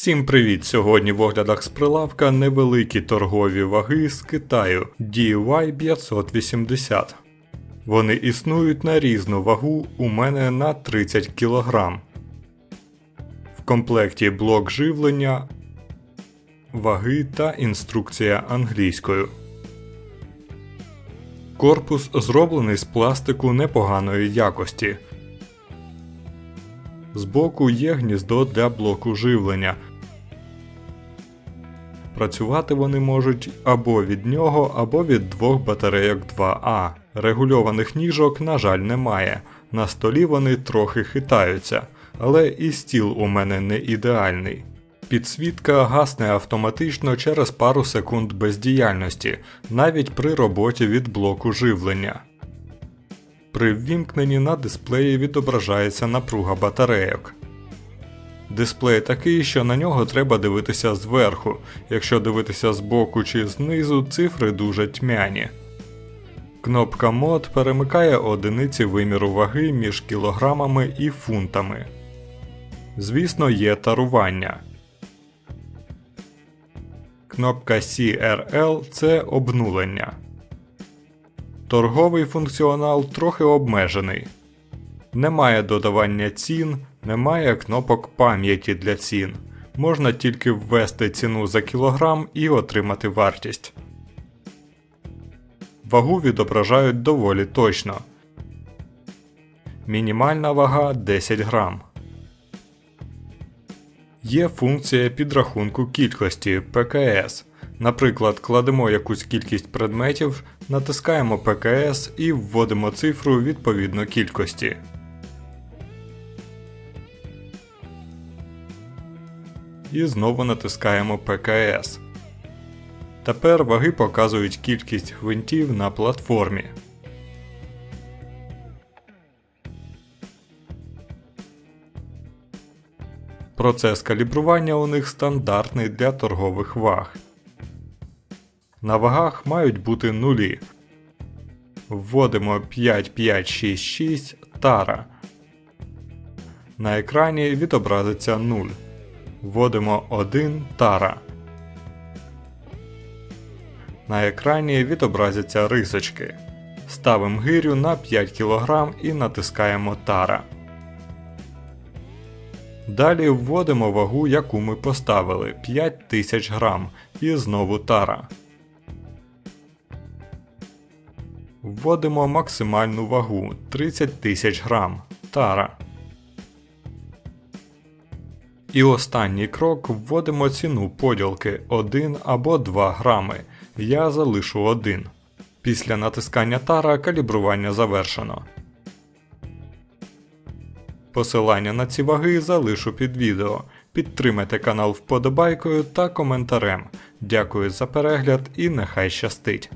Всім привіт! Сьогодні в оглядах з прилавка невеликі торгові ваги з Китаю DY 580. Вони існують на різну вагу у мене на 30 кг. В комплекті блок живлення, ваги та інструкція англійською. Корпус зроблений з пластику непоганої якості. Збоку є гніздо для блоку живлення. Працювати вони можуть або від нього, або від двох батарейок 2А. Регульованих ніжок, на жаль, немає. На столі вони трохи хитаються, але і стіл у мене не ідеальний. Підсвітка гасне автоматично через пару секунд бездіяльності, навіть при роботі від блоку живлення. При ввімкненні на дисплеї відображається напруга батарейок. Дисплей такий, що на нього треба дивитися зверху, якщо дивитися збоку чи знизу, цифри дуже тьмяні. Кнопка мод перемикає одиниці виміру ваги між кілограмами і фунтами. Звісно, є тарування. Кнопка CRL це обнулення. Торговий функціонал трохи обмежений. Немає додавання цін, немає кнопок пам'яті для цін. Можна тільки ввести ціну за кілограм і отримати вартість. Вагу відображають доволі точно. Мінімальна вага 10 грам. Є функція підрахунку кількості ПКС. Наприклад, кладемо якусь кількість предметів, натискаємо ПКС і вводимо цифру відповідно кількості. І знову натискаємо ПКС. Тепер ваги показують кількість гвинтів на платформі. Процес калібрування у них стандартний для торгових ваг. На вагах мають бути нулі. Вводимо 5566 тара. На екрані відобразиться 0. Вводимо 1 тара. На екрані відобразяться рисочки. Ставимо гирю на 5 кг і натискаємо тара. Далі вводимо вагу, яку ми поставили 5000 грам і знову тара. Вводимо максимальну вагу 30 тисяч грам тара. І останній крок вводимо ціну поділки 1 або 2 грами. Я залишу 1. Після натискання тара калібрування завершено. Посилання на ці ваги залишу під відео. Підтримайте канал вподобайкою та коментарем. Дякую за перегляд і нехай щастить!